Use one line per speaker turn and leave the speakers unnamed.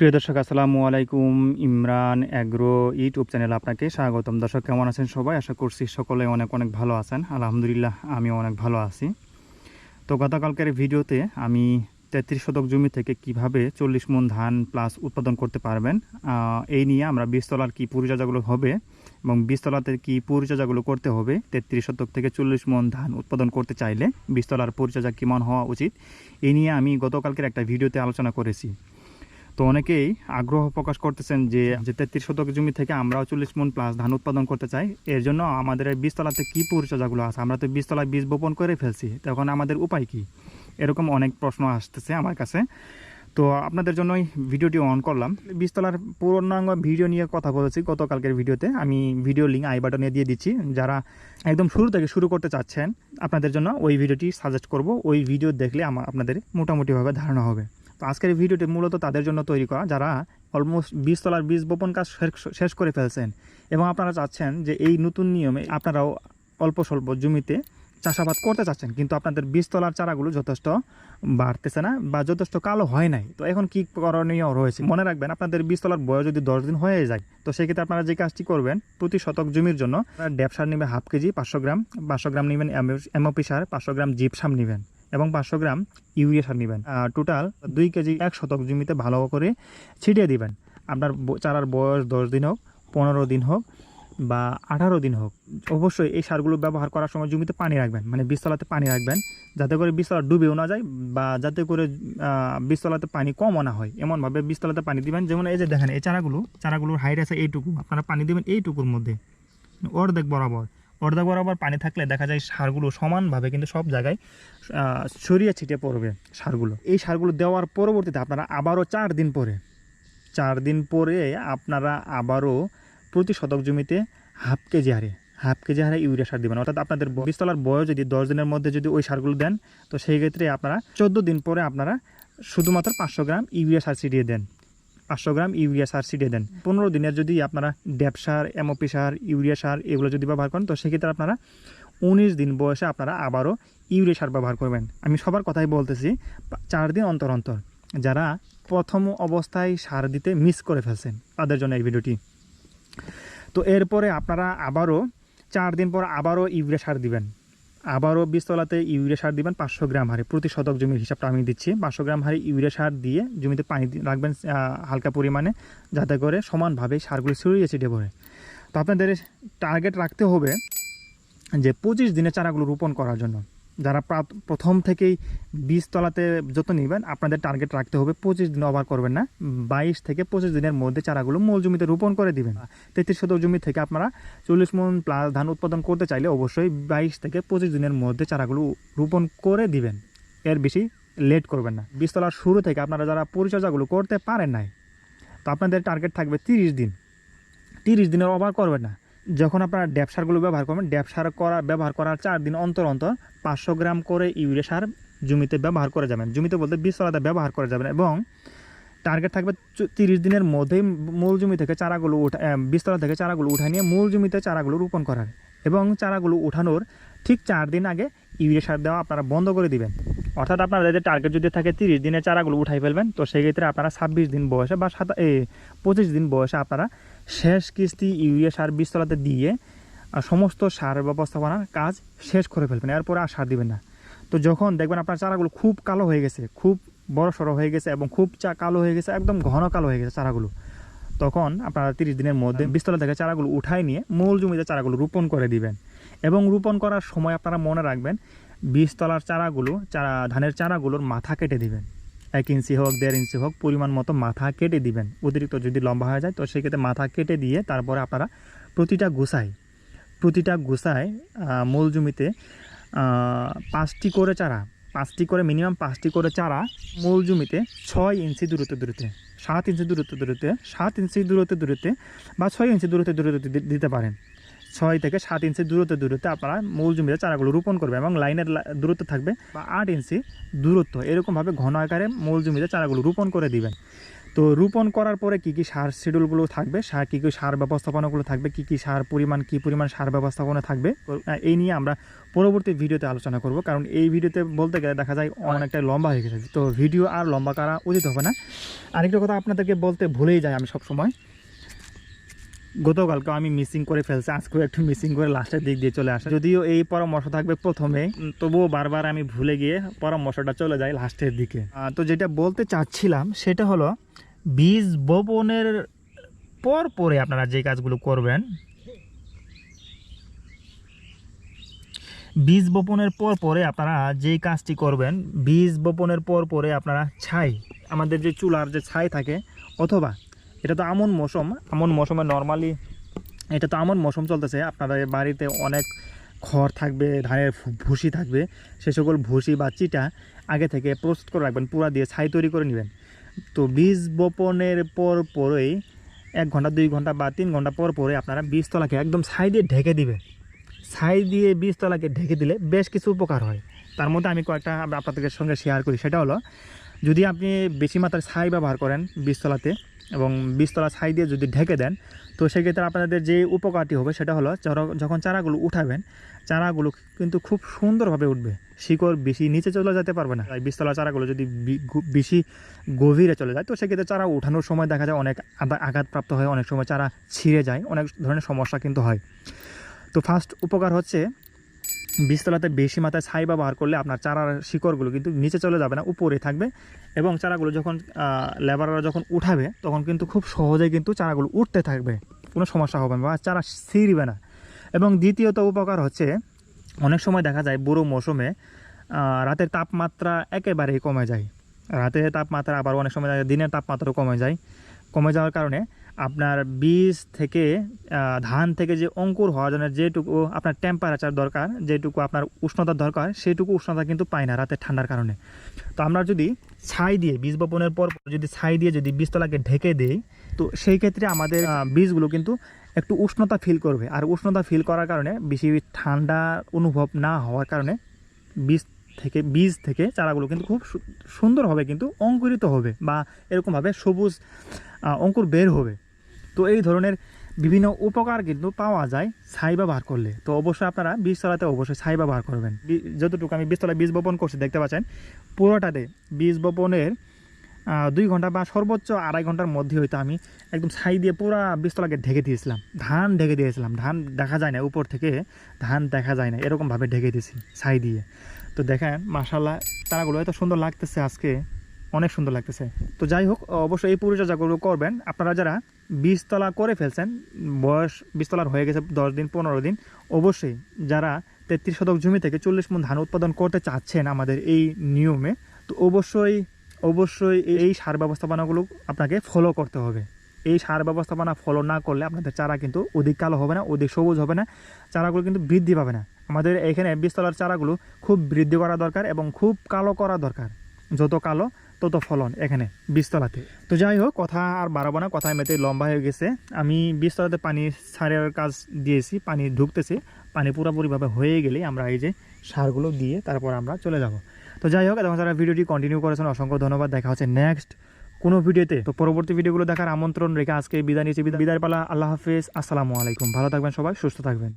প্রিয় দর্শক, আসসালামু আলাইকুম। ইমরান অ্যাগ্রো ইউটিউব চ্যানেল আপনাকে স্বাগতম। দর্শক, কেমন আছেন সবাই? আশা করছি সকলে অনেক অনেক ভালো আছেন। আলহামদুলিল্লাহ, আমিও অনেক ভালো আছি। তো গতকালকের ভিডিওতে আমি তেত্রিশ শতক জমি থেকে কীভাবে চল্লিশ মন ধান প্লাস উৎপাদন করতে পারবেন এই নিয়ে আমরা বীজতলার কী পরিচর্যাগুলো হবে এবং বীজতলাতে কী পরিচর্যাগুলো করতে হবে, তেত্রিশ শতক থেকে চল্লিশ মন ধান উৎপাদন করতে চাইলে বীজতলার পরিচর্যা কেমন হওয়া উচিত, এই নিয়ে আমি গতকালকের একটা ভিডিওতে আলোচনা করেছি। তো অনেকেই আগ্রহ প্রকাশ করতেছেন যে তেত্রিশ শতক জমি থেকে আমরাও চল্লিশ মন প্লাস ধান উৎপাদন করতে চাই। এর জন্য আমাদের বীজতলাতে কী পরিচর্যাগুলো আছে? আমরা তো বীজতলায় বীজ বপন করে ফেলছি। তখন আমাদের উপায় কি? এরকম অনেক প্রশ্ন আসতেছে আমার কাছে। তো আপনাদের জন্যই ভিডিওটি অন করলাম। বীজতলার পূর্ণাঙ্গ ভিডিও নিয়ে কথা বলেছি গতকালকের ভিডিওতে। আমি ভিডিও লিঙ্ক আই বাটনে দিয়ে দিচ্ছি। যারা একদম শুরু থেকে শুরু করতে চাচ্ছেন, আপনাদের জন্য ওই ভিডিওটি সাজেস্ট করব। ওই ভিডিও দেখলে আমার আপনাদের মোটামুটিভাবে ধারণা হবে। তো আজকের ভিডিওটি মূলত তাদের জন্য তৈরি করা, যারা অলমোস্ট বীজতলার বীজ বপন কাজ শেষ- করে ফেলছেন। এবং আপনারা চাচ্ছেন যে এই নতুন নিয়মে আপনারাও অল্প স্বল্প জমিতে চাষাবাদ করতে চাচ্ছেন, কিন্তু আপনাদের বীজতলার চারাগুলো যথেষ্ট বাড়তেছে না বা যথেষ্ট কালো হয় নাই। তো এখন কি করণীয় রয়েছে? মনে রাখবেন, আপনাদের বীজতলার বয়স যদি দশ দিন হয়ে যায়, তো সেক্ষেত্রে আপনারা যে কাজটি করবেন, প্রতি শতক জমির জন্য ড্যাপ নেবেন হাফ কেজি, পাঁচশো গ্রাম পাঁচশো গ্রাম নেবেন এমওপি সার, পাঁচশো গ্রাম জিপসাম নেবেন। এবং পাঁচশো গ্রাম ইউরিয়া সার নেবেন। টোটাল দুই কেজি এক শতক জমিতে ভালো করে ছিটিয়ে দিবেন। আপনার চারার বয়স দশ দিন হোক পনেরো দিন হোক বা আঠারো দিন হোক অবশ্যই এই সারগুলো ব্যবহার করার সময় জমিতে পানি রাখবেন মানে বীজতলাতে পানি রাখবেন যাতে করে বীজতলা ডুবেও না যায় বা যাতে করে আহ, বীজতলাতে পানি কমও না হয়। এমনভাবে বীজতলাতে পানি দিবেন। যেমন এই যে দেখেন এই চারাগুলো চারাগুলোর হাইট আছে এইটুকু। আপনারা পানি দিবেন এইটুকুর মধ্যে। অর্ধেক বরাবর। অর্ধেক বরাবর পানি থাকলে দেখা যায় সারগুলো সমানভাবে কিন্তু সব জায়গায় ছড়িয়ে ছিটিয়ে পড়বে সারগুলো। এই সারগুলো দেওয়ার পরবর্তীতে আপনারা আবারও চার দিন পরে, চার দিন পরে আপনারা আবারও প্রতি শতক জমিতে হাফ কেজি হারে, হাফ কেজি হারে ইউরিয়া সার দেবেন। অর্থাৎ আপনাদের বীজতলার বয়স যদি দশ দিনের মধ্যে যদি ওই সারগুলো দেন, তো সেই ক্ষেত্রে আপনারা চোদ্দ দিন পরে আপনারা শুধুমাত্র পাঁচশো গ্রাম ইউরিয়া সার ছিটিয়ে দেন। পাঁচশো গ্রাম ইউরিয়া সার ছিটিয়ে দেন। পনেরো দিনের যদি আপনারা ড্যাপ সার, এমওপি সার, ইউরিয়া সার এগুলো যদি ব্যবহার করেন, তো সেক্ষেত্রে আপনারা উনিশ দিন বয়সে আপনারা আবারও ইউরিয়া সার ব্যবহার করবেন। আমি সবার কথাই বলতেছি, চার দিন অন্তর অন্তর যারা প্রথম অবস্থায় সার দিতে মিস করে ফেলছেন, তাদের জন্য এই ভিডিওটি। তো এরপরে আপনারা আবারও, চার দিন পর আবারও ইউরিয়া সার দিবেন। আবারও বীজতলাতে ইউরিয়া সার দিবেন পাঁচশো গ্রাম হারে। প্রতি শতক জমির হিসাবটা আমি দিচ্ছি। পাঁচশো গ্রাম হারে ইউরিয়া সার দিয়ে জমিতে পানি রাখবেন হালকা পরিমাণে, যাতে করে সমানভাবে সারগুলো ছড়িয়ে ছিটে পড়ে। তো আপনাদের টার্গেট রাখতে হবে যে পঁচিশ দিনে চারাগুলো রোপণ করার জন্য। যারা প্রথম থেকেই বীজতলাতে যত নেবেন, আপনাদের টার্গেট রাখতে হবে পঁচিশ দিন ওভার করবেন না। বাইশ থেকে পঁচিশ দিনের মধ্যে চারাগুলো মূল জমিতে রোপণ করে দিবেন। তেত্রিশ শতক জমি থেকে আপনারা চল্লিশ মন প্লাস ধান উৎপাদন করতে চাইলে অবশ্যই বাইশ থেকে পঁচিশ দিনের মধ্যে চারাগুলো রোপণ করে দিবেন। এর বেশি লেট করবেন না। বীজতলার শুরু থেকে আপনারা যারা পরিচর্যাগুলো করতে পারেন নাই, তো আপনাদের টার্গেট থাকবে তিরিশ দিন। তিরিশ দিনের ওভার করবেন না। যখন আপনারা ড্যাপ সারগুলো ব্যবহার করবেন ড্যাপ সার করা, ব্যবহার করার চার দিন অন্তর অন্তর পাঁচশো গ্রাম করে ইউরিয়া সার জমিতে ব্যবহার করে যাবেন। জমিতে বলতে বীজতলাতে ব্যবহার করে যাবেন এবং টার্গেট থাকবে তিরিশ দিনের মধ্যেই মূল জমি থেকে চারাগুলো উঠা বিস্তলা থেকে চারাগুলো উঠায় নিয়ে মূল জমিতে চারাগুলো রোপণ করার। এবং চারাগুলো উঠানোর ঠিক চার দিন আগে ইউরিয়া সার দেওয়া আপনারা বন্ধ করে দিবেন। অর্থাৎ আপনাদের টার্গেট যদি থাকে তিরিশ দিনে চারাগুলো উঠাই ফেলবেন তো সেক্ষেত্রে আপনারা ছাব্বিশ দিন বয়সে বা সাত পঁচিশ দিন বয়সে আপনারা শেষ কিস্তি ইউরিয়া সার বীজতলাতে দিয়ে সমস্ত সার ব্যবস্থাপনার কাজ শেষ করে ফেলবেন। এরপরে আর সার দিবেন না। তো যখন দেখবেন আপনার চারাগুলো খুব কালো হয়ে গেছে খুব বড় সড়ো হয়ে গেছে এবং খুব চা কালো হয়ে গেছে একদম ঘন কালো হয়ে গেছে চারাগুলো তখন আপনারা তিরিশ দিনের মধ্যে বিস্তলা থেকে চারাগুলো উঠাই নিয়ে মূল জমিতে চারাগুলো রোপণ করে দিবেন। এবং রোপণ করার সময় আপনারা মনে রাখবেন বীজতলার চারাগুলো চারা ধানের চারাগুলোর মাথা কেটে দিবেন। এক ইঞ্চি হোক দেড় ইঞ্চি হোক পরিমাণ মতো মাথা কেটে দিবেন। অতিরিক্ত যদি লম্বা হয়ে যায় তো সেক্ষেত্রে মাথা কেটে দিয়ে তারপরে আপনারা প্রতিটা গুছাই প্রতিটা আহ, মূল জমিতে পাঁচটি করে চারা পাঁচটি করে মিনিমাম পাঁচটি করে চারা মূল জমিতে ছয় ইঞ্চি দূরত্ব দূরত্বে সাত ইঞ্চি দূরত্ব দূরত্বে সাত ইঞ্চি দূরত্ব দূরত্বে বা ছয় ইঞ্চি দূরত্ব দূরত্বে দিতে পারেন। ছয় থেকে সাত ইঞ্চি দূরত্ব দূরত্বে আপনারা মূল জমিতে চারাগুলো রোপণ করবেন এবং লাইনের দূরত্ব থাকবে বা আট ইঞ্চি দূরত্ব। এরকমভাবে ঘন আকারে মূল জমিতে চারাগুলো রোপণ করে দিবেন। তো রোপণ করার পরে কি কি সার শিডিউলগুলো থাকবে? সার কী কী সার ব্যবস্থাপনাগুলো থাকবে? কি কি সার পরিমাণ, কি পরিমাণ সার ব্যবস্থাপনা থাকবে? এই নিয়ে আমরা পরবর্তী ভিডিওতে আলোচনা করব। কারণ এই ভিডিওতে বলতে গেলে দেখা যায় অনেকটাই লম্বা হয়ে গেছে। তো ভিডিও আর লম্বা করা উচিত হবে না। আরেকটা কথা আপনাদেরকে বলতে ভুলেই যাই আমি সব সময় গতকালকে আমি মিসিং করে ফেলছি আজকেও একটু মিসিং করে লাস্টের দিক দিয়ে চলে আসে। যদিও এই পরামর্শ থাকবে প্রথমে তবুও বারবার আমি ভুলে গিয়ে পরামর্শটা চলে যায় লাস্টের দিকে। তো যেটা বলতে চাচ্ছিলাম, সেটা হলো, বীজ বপনের পর পরে আপনারা যে কাজগুলো করবেন, বীজ বপনের পর পরে আপনারা যেই কাজটি করবেন, বীজ বপনের পর পরে আপনারা ছাই, আমাদের যে চুলার যে ছাই থাকে, অথবা এটা তো আমন মৌসুম। আমন মৌসুমে নর্মালি এটা তো আমন মৌসুম চলতেছে। আপনাদের বাড়িতে অনেক খড় থাকবে ধানের ভুসি থাকবে। সে সকল ভুসি বা চিটা আগে থেকে প্রস্তুত করে রাখবেন পুরা দিয়ে ছাই তৈরি করে নেবেন। তো বীজ বপনের পর পরেই এক ঘণ্টা দুই ঘণ্টা বা তিন ঘণ্টা পর পরে আপনারা বীজতলাকে একদম ছাই দিয়ে ঢেকে দিবে। ছাই দিয়ে বীজতলাকে ঢেকে দিলে বেশ কিছু উপকার হয়। তার মধ্যে আমি কয়েকটা আপনাদের সঙ্গে শেয়ার করি। সেটা হলো যদি আপনি বেশি মাত্রায় ছাই ব্যবহার করেন বীজতলাতে এবং বীজতলা ছাই দিয়ে যদি ঢেকে দেন, তো সেক্ষেত্রে আপনাদের যে উপকারটি হবে সেটা হলো যখন চারাগুলো উঠাবেন, চারাগুলো কিন্তু খুব সুন্দরভাবে উঠবে। শিকড় বেশি নিচে চলে যেতে পারবে না। তাই বীজতলা চারাগুলো যদি বেশি গভীরে চলে যায়, তো সেক্ষেত্রে চারা উঠানোর সময় দেখা যায় অনেক আঘা- আঘাতপ্রাপ্ত হয়, অনেক সময় চারা ছিঁড়ে যায়, অনেক ধরনের সমস্যা কিন্তু হয়। তো ফার্স্ট উপকার হচ্ছে বীজতলাতে বেশি মাত্রায় ছাই ব্যবহার করলে আপনার চারার শিকড়গুলো কিন্তু নিচে চলে যাবে না, উপরে থাকবে। এবং চারাগুলো যখন লেবাররা যখন উঠাবে, তখন কিন্তু খুব সহজেই কিন্তু চারাগুলো উঠতে থাকবে। কোনো সমস্যা হবে না বা চারা ছিঁড়বে না। এবং দ্বিতীয়ত উপকার হচ্ছে, অনেক সময় দেখা যায় বুড়ো মৌসুমে রাতের তাপমাত্রা একেবারেই কমে যায়। রাতের তাপমাত্রা আবার অনেক সময় দিনের তাপমাত্রাও কমে যায়। কমে যাওয়ার কারণে আপনার বীজ থেকে ধান থেকে যে অঙ্কুর হওয়ার জন্য যেটুকু আপনার টেম্পারেচার দরকার, যেটুকু আপনার উষ্ণতা দরকার, সেটুকু উষ্ণতা কিন্তু পায় না রাতে ঠান্ডার কারণে। তো আমরা যদি ছাই দিয়ে, বীজ বপনের পর যদি ছাই দিয়ে যদি বীজতলাকে ঢেকে দিই, তো সেই ক্ষেত্রে আমাদের বীজগুলো কিন্তু একটু উষ্ণতা ফিল করবে। আর উষ্ণতা ফিল করার কারণে, বেশি ঠান্ডা অনুভব না হওয়ার কারণে বীজ থেকে বীজ থেকে চারাগুলো কিন্তু খুব সুন্দরভাবে কিন্তু অঙ্কুরিত হবে বা এরকমভাবে সবুজ অঙ্কুর বের হবে। তো এই ধরনের বিভিন্ন উপকার কিন্তু পাওয়া যায় ছাই ব্যবহার করলে। তো অবশ্যই আপনারা বীজ তলাতে অবশ্যই ছাই ব্যবহার করবেন। যতটুকু আমি বীজতলায় বীজ বপন করছি, দেখতে পাচ্ছেন? পুরোটাতে বীজ বপনের দুই ঘণ্টা বা সর্বোচ্চ আড়াই ঘণ্টার মধ্যে হয়তো আমি একদম ছাই দিয়ে পুরো বীজতলাকে ঢেকে দিয়েছিলাম। ধান ঢেকে দিয়েছিলাম। ধান দেখা যায় না, উপর থেকে ধান দেখা যায় না, এরকমভাবে ঢেকে দিয়েছি ছাই দিয়ে। তো দেখেন মাশাল্লাহ তারাগুলো এত সুন্দর লাগতেছে আজকে। অনেক সুন্দর লাগতেছে। তো যাই হোক, অবশ্যই এই পরিচর্যাগুলো করবেন। আপনারা যারা বীজতলা করে ফেলছেন। বয়স বীজতলার হয়ে গেছে দশ দিন, পনেরো দিন। অবশ্যই যারা তেত্রিশ শতক জমি থেকে চল্লিশ মন ধান উৎপাদন করতে চাচ্ছেন আমাদের এই নিয়মে, তো অবশ্যই অবশ্যই এই সার ব্যবস্থাপনাগুলো আপনাকে ফলো করতে হবে। এই সার ব্যবস্থাপনা ফলো না করলে আপনাদের চারা কিন্তু অধিক কালো হবে না, অধিক সবুজ হবে না, চারাগুলো কিন্তু বৃদ্ধি পাবে না। আমাদের এখানে বীজতলার চারাগুলো খুব বৃদ্ধি করা দরকার এবং খুব কালো করা দরকার। যত কালো তত ফলন এখানে বীজতলাতে। তো যাই হোক, কথা আর বাড়াবো না, কথা এমনিতে লম্বা হয়ে গেছে। আমি বীজতলাতে পানি সারের কাজ দিয়েছি, পানি ঢুকতেছে, পানি পুরোপুরিভাবে হয়ে গেলেই আমরা এই যে সারগুলো দিয়ে তারপর আমরা চলে যাব। তো যাই হোক এখন যারা ভিডিওটি কন্টিনিউ করেছেন, অসংখ্য ধন্যবাদ, দেখা হচ্ছে নেক্সট কোনো ভিডিওতে। তো পরবর্তী ভিডিওগুলো দেখার আমন্ত্রণ রেখে আজকে বিদায় নিয়েছি বিদায় পালা আল্লাহ হাফেজ, আসসালামু আলাইকুম। ভালো থাকবেন সবাই, সুস্থ থাকবেন।